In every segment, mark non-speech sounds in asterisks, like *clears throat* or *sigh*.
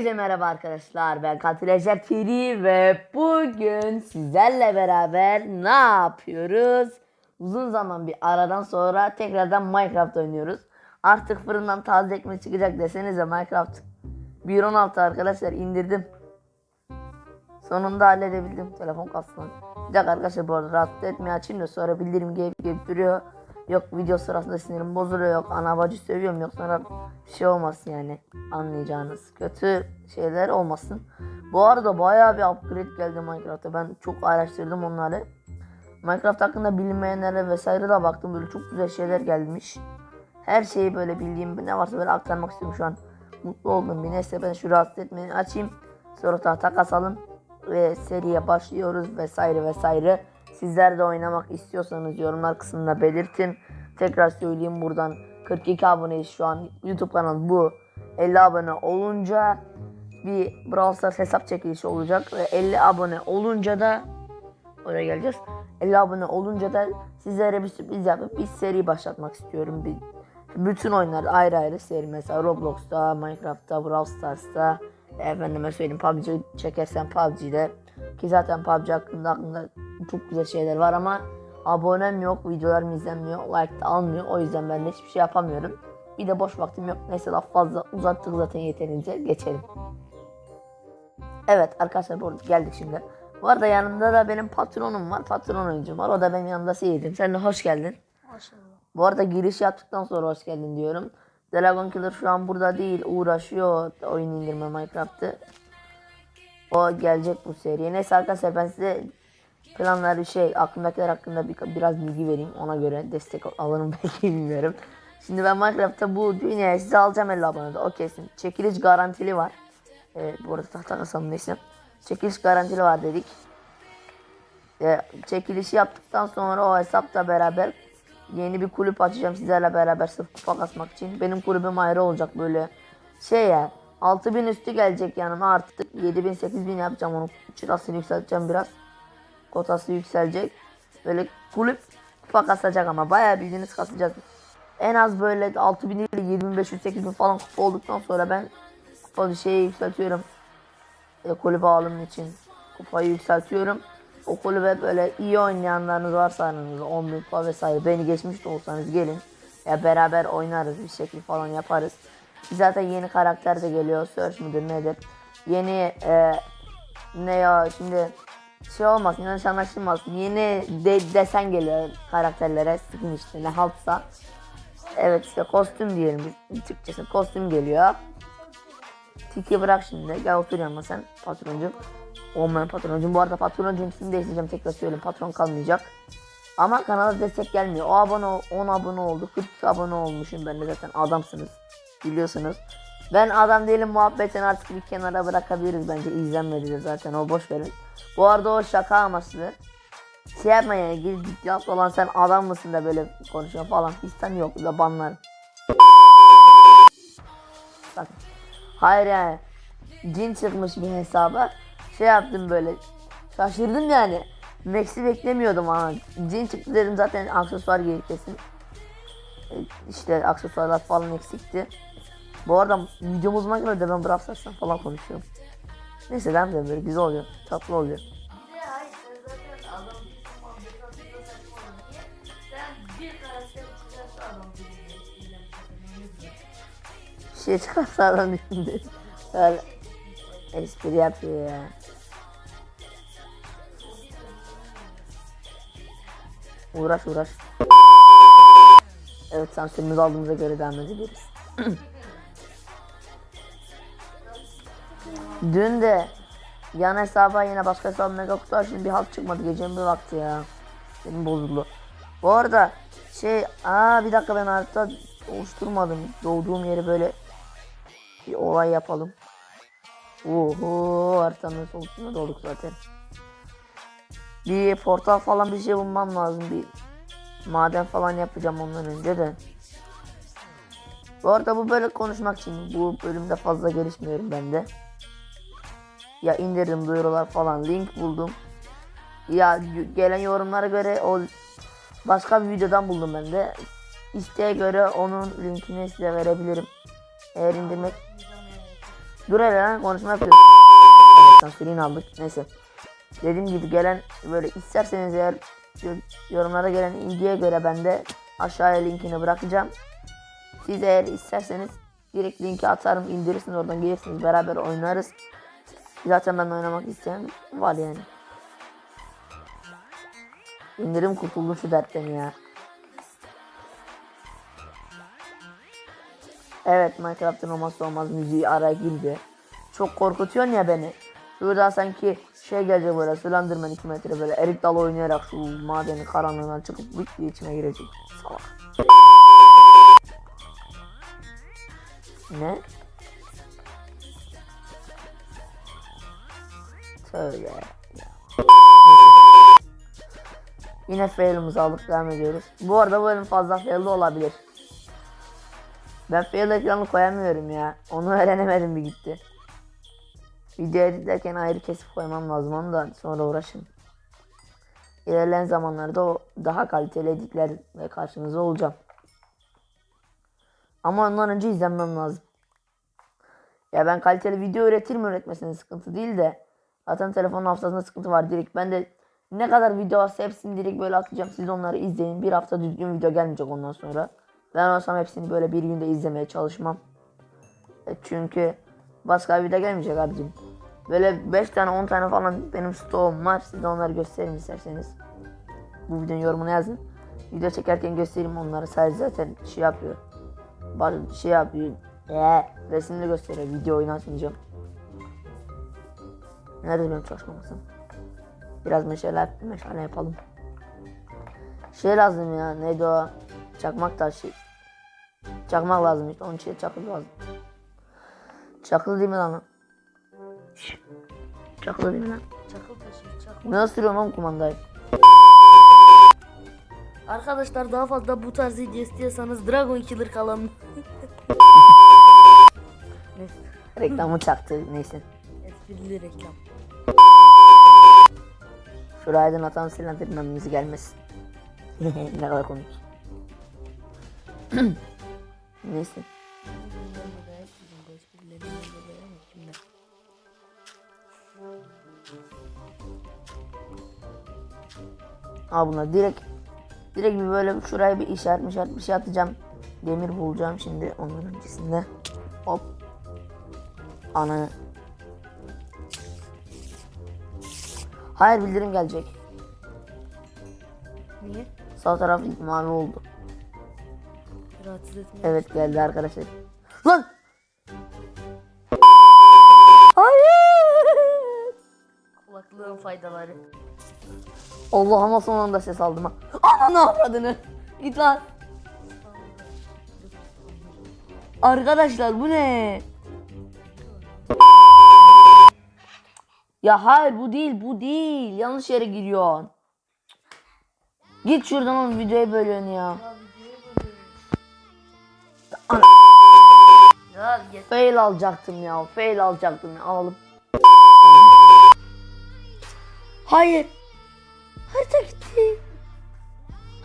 Herkese merhaba arkadaşlar. Ben Katil Ecep Piri ve bugün sizlerle beraber ne yapıyoruz? Uzun zaman bir aradan sonra tekrardan Minecraft oynuyoruz. Artık fırından taze ekmek çıkacak desenize Minecraft 1.16 arkadaşlar indirdim. Sonunda halledebildim. Telefon kastı. Bir dakika arkadaşlar bu arada rahatsız etmeyi açayım da sonra bildirim gelip gelip duruyor. Yok video sırasında sinirim bozuluyor. Yok ana bacı sövüyorum. Yok sonra bir şey olmasın yani. Anlayacağınız. Kötü şeyler olmasın. Bu arada bayağı bir upgrade geldi Minecraft'a. Ben çok araştırdım onları. Minecraft hakkında bilinmeyenlere vesaire de baktım. Böyle çok güzel şeyler gelmiş. Her şeyi böyle bildiğim ne varsa böyle aktarmak istiyorum şu an. Mutlu oldum bir neyse ben şu rahatsız etmeyi açayım. Sonra tahta kasalım ve seriye başlıyoruz vesaire vesaire. Sizler de oynamak istiyorsanız yorumlar kısmında belirtin. Tekrar söyleyeyim buradan 42 aboneyiz şu an. YouTube kanalı bu. 50 abone olunca bir Brawl Stars hesap çekilişi olacak ve 50 abone olunca da oraya geleceğiz. 50 abone olunca da sizlere bir sürpriz yapıp bir seri başlatmak istiyorum. Bir, bütün oyunlar ayrı ayrı seri mesela Roblox'ta, Minecraft'ta, Brawl Stars'ta, efendime söyleyeyim PUBG çekersen PUBG'de ki zaten PUBG hakkında aklımda çok güzel şeyler var ama abonem yok, videolarım izlenmiyor, like de almıyor. O yüzden ben de hiçbir şey yapamıyorum. Bir de boş vaktim yok. Neyse laf fazla uzattık zaten yeterince. Geçelim. Evet arkadaşlar burada geldik şimdi. Bu arada yanımda da benim patronum var. Patron oyuncum var. O da benim yanımda seyircim. Sen de hoş geldin. Hoş bulduk. Bu arada giriş yaptıktan sonra hoş geldin diyorum. Dragon Killer şu an burada değil. Uğraşıyor oyun indirme Minecraft'ı. O gelecek bu seriye. Neyse arkadaşlar ben size planları şey aklımdakiler hakkında bir, biraz bilgi vereyim. Ona göre destek alırım *laughs* belki bilmiyorum. Şimdi ben Minecraft'ta bu dünyaya size alacağım 50 abonede. O kesin. Çekiliş garantili var. Evet bu arada tahta kasalım neyse. Çekiliş garantili var dedik. Ee, çekilişi yaptıktan sonra o hesapla beraber yeni bir kulüp açacağım sizlerle beraber sırf kupa kasmak için. Benim kulübüm ayrı olacak böyle şey ya 6000 üstü gelecek yanıma artık 7000 8000 yapacağım onu çıtasını yükselteceğim biraz. Kotası yükselecek. Böyle kulüp kupa kasacak ama bayağı bildiğiniz kasacağız. En az böyle 6000 ile 7500 8000 falan kupa olduktan sonra ben kupa bir şeyi yükseltiyorum. E, kulübe alım için kupayı yükseltiyorum. O kulübe böyle iyi oynayanlarınız varsa aranızda 10 bin kupa vesaire beni geçmiş de olsanız gelin. Ya beraber oynarız bir şekil falan yaparız. Zaten yeni karakter de geliyor. Search müdür nedir? Yeni e, ne ya şimdi şey olmasın yanlış anlaşılmasın. Yeni de, desen geliyor karakterlere. Skin işte ne haltsa. Evet işte kostüm diyelim biz Türkçesi kostüm geliyor. Tiki bırak şimdi. Gel otur yanıma sen patroncum. Olmayan patroncum. Bu arada patroncum ismini değiştireceğim tekrar söyleyeyim. Patron kalmayacak. Ama kanala destek gelmiyor. O abone ol- 10 abone oldu. 42 abone olmuşum ben de zaten adamsınız. Biliyorsunuz. Ben adam değilim muhabbetini artık bir kenara bırakabiliriz bence izlenmedi de zaten o boş verin. Bu arada o şaka amaçlı. Şey yapma yani gidip olan sen adam mısın da böyle konuşuyorsun falan. İstem yok da banlar. Bakın. Hayır yani. Cin çıkmış bir hesaba. Şey yaptım böyle. Şaşırdım yani. Max'i beklemiyordum ama. Cin çıktı dedim zaten aksesuar gelir kesin. E, İşte aksesuarlar falan eksikti. Bu arada videomuz Minecraft'da ben Brawl Stars'tan falan konuşuyorum. Neyse ben de böyle güzel oluyor. Tatlı oluyor. Sen sen şey çıkarsa adam şimdi. Böyle espri yapıyor ya. Uğraş uğraş. Evet sansürümüzü aldığımıza göre devam edebiliriz. *clears throat* Dün de yan hesaba yine başka hesabı mega kutu açtım bir halt çıkmadı gecenin bir vakti ya. Benim bozuldu. Bu arada şey aa bir dakika ben harita oluşturmadım. Doğduğum yeri böyle bir olay yapalım. Oho haritanın solusunda doğduk zaten. Bir portal falan bir şey bulmam lazım. Bir maden falan yapacağım ondan önce de. Bu arada bu böyle konuşmak için bu bölümde fazla gelişmiyorum ben de. Ya indirdim duyurular falan link buldum. Ya gelen yorumlara göre o başka bir videodan buldum ben de. İsteğe göre onun linkini size verebilirim. Eğer indirmek Dur hele lan konuşma yapıyoruz. Evet sansürünü aldık. Neyse. Dediğim gibi gelen böyle isterseniz eğer yor- yorumlara gelen ilgiye göre ben de aşağıya linkini bırakacağım. Siz eğer isterseniz direkt linki atarım indirirsiniz oradan gelirsiniz beraber oynarız. Zaten ben oynamak isteyen var yani. İndirim kurtuldum şu dertten ya. Evet Minecraft'ın olmazsa olmaz müziği araya girdi. Çok korkutuyorsun ya beni. Şurada sanki şey gelecek böyle Slenderman 2 metre böyle erik dalı oynayarak şu madenin karanlığından çıkıp bık diye içine girecek. Salak. Ne? Ya. Yine fail'ımızı alıp devam ediyoruz. Bu arada bu bölüm fazla fail'de olabilir. Ben fail ekranı koyamıyorum ya. Onu öğrenemedim bir gitti. Video editlerken ayrı kesip koymam lazım onu da sonra uğraşın. İlerleyen zamanlarda o daha kaliteli editlerle karşınızda olacağım. Ama ondan önce izlenmem lazım. Ya ben kaliteli video üretir mi sıkıntı değil de zaten telefonun hafızasında sıkıntı var direkt. Ben de ne kadar video varsa hepsini direkt böyle atacağım. Siz onları izleyin. Bir hafta düzgün video gelmeyecek ondan sonra. Ben olsam hepsini böyle bir günde izlemeye çalışmam. E çünkü başka video gelmeyecek abicim. Böyle 5 tane 10 tane falan benim stoğum var. Size onları göstereyim isterseniz. Bu videonun yorumuna yazın. Video çekerken göstereyim onları. Sadece zaten şey yapıyor. Şey yapıyor. Ee, resimde gösteriyor. Video oynatmayacağım. Nerede benim çalışma masam? Biraz meşale, meşale yapalım. Şey lazım ya. Neydi o? Çakmak taşı. Çakmak lazım işte. Onun için çakıl lazım. Çakıl değil mi lan? Çakıl değil mi lan? Çakıl taşı, çakıl. Ne oğlum kumandayı? Arkadaşlar daha fazla bu tarz video istiyorsanız Dragon Killer Neyse, Reklamı çaktı neyse. esprili reklam. Şuraya aydınlatan silendirmemiz gelmesin. *laughs* ne kadar komik. *clears throat* neyse. Al bunlar direkt direkt bir böyle şuraya bir işaret işaret bir şey atacağım. Demir bulacağım şimdi onun öncesinde. Hop. Ananı. Hayır bildirim gelecek. Niye? Sağ taraf mavi oldu. Rahatsız etme. Evet geldi arkadaşlar. Lan! Hayır! *laughs* Kulaklığın faydaları. Allah'ıma son anda ses aldım ha. Ananı avradını. Git lan. Arkadaşlar bu ne? Ya hayır bu değil bu değil. Yanlış yere giriyorsun. Git şuradan oğlum videoyu bölüyorsun ya. Ana- Ya. Fail alacaktım ya. Fail alacaktım ya. Alalım. Hayır. Harita gitti.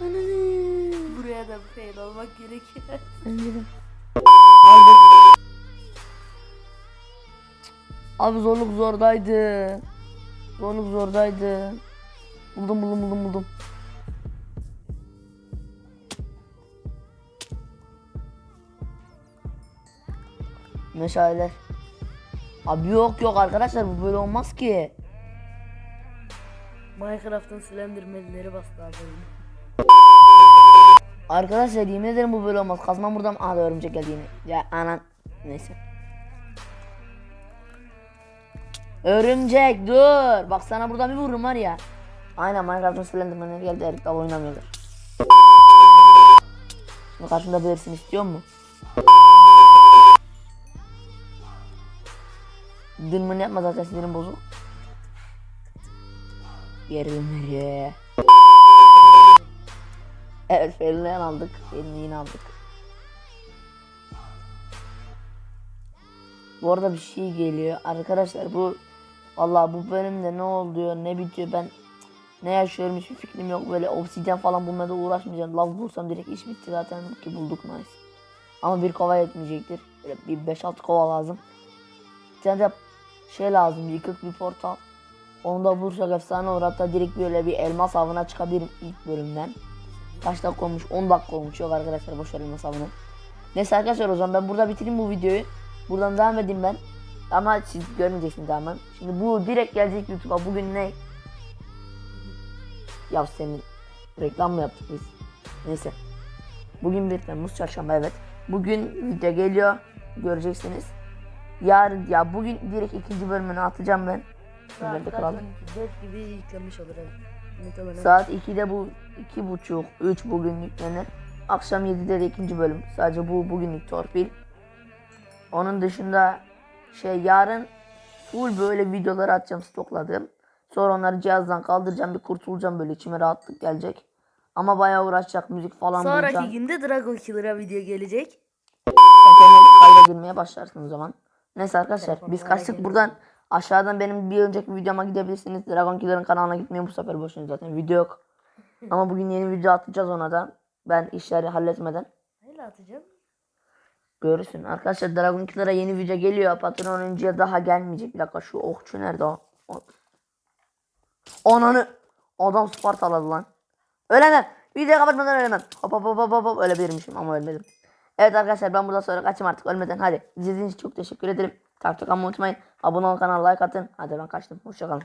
Ananı. Buraya da fail almak gerekiyor. Öldüm. Aldık. Abi zorluk zordaydı. Zorluk zordaydı. Buldum buldum buldum buldum. Meşaleler. Abi yok yok arkadaşlar bu böyle olmaz ki. Minecraft'ın Slenderman'leri bastı abi. Arkadaşlar yemin ederim bu böyle olmaz. Kazmam buradan. Aa da örümcek geldi yine. Ya anan. Neyse. Örümcek dur. Bak sana buradan bir vururum var ya. Aynen Minecraft'ın Slenderman'e geldi. Erik Dalı oynamıyorlar. Şimdi karşımda belirsin istiyor mu? Dırmını yapma zaten sinirim bozuk. Gerilimleri. Evet Ferinden aldık. Ferini yine aldık. Bu arada bir şey geliyor. Arkadaşlar bu Vallahi bu bölümde ne oluyor ne bitiyor ben ne yaşıyorum hiçbir fikrim yok. Böyle obsidyen falan bulmada uğraşmayacağım. Lav bulsam direkt iş bitti zaten ki bulduk nice. Ama bir kova yetmeyecektir. Böyle bir 5-6 kova lazım. tane de şey lazım yıkık bir portal. Onu da bulursak efsane olur. Hatta direkt böyle bir elmas avına çıkabilirim ilk bölümden. Kaç dakika olmuş? 10 dakika olmuş. Yok arkadaşlar boş ver elmas avını. Neyse arkadaşlar o zaman ben burada bitireyim bu videoyu. Buradan devam edeyim ben. Ama siz görmeyeceksiniz hemen. Şimdi bu direkt gelecek YouTube'a. Bugün ne? Ya senin reklam mı yaptık biz? Neyse. Bugün 1 Temmuz çarşamba evet. Bugün video geliyor. Göreceksiniz. Yarın ya bugün direkt ikinci bölümünü atacağım ben. Nerede kaldı? 4 gibi yüklenmiş olur evet. Muhtemelen. Saat 2'de bu iki buçuk, 3 bugün yüklenir. Akşam 7'de de ikinci bölüm. Sadece bu bugünlük torpil. Onun dışında şey yarın full böyle videoları atacağım stokladım. Sonra onları cihazdan kaldıracağım bir kurtulacağım böyle içime rahatlık gelecek. Ama bayağı uğraşacak müzik falan Sonraki bulacağım. günde Dragon Killer'a video gelecek. Kayda girmeye başlarsın o zaman. Neyse arkadaşlar biz kaçtık geliyor. buradan. Aşağıdan benim bir önceki videoma gidebilirsiniz. Dragon Killer'ın kanalına gitmeyin bu sefer boşuna zaten video yok. *laughs* Ama bugün yeni video atacağız ona da. Ben işleri halletmeden. Neyle atacağım? Görürsün. Arkadaşlar Dragon Killer'a yeni video geliyor. Patron oyuncuya daha gelmeyecek. Bir dakika şu okçu nerede o? Ananı. Adam Spartaladı lan. Ölemem. Videoyu kapatmadan ölemem. Hop hop hop hop hop. Ölebilirmişim ama ölmedim. Evet arkadaşlar ben buradan sonra kaçayım artık ölmeden. Hadi izlediğiniz için çok teşekkür ederim. Etmeyi unutmayın. Abone olun kanala like atın. Hadi ben kaçtım. Hoşçakalın.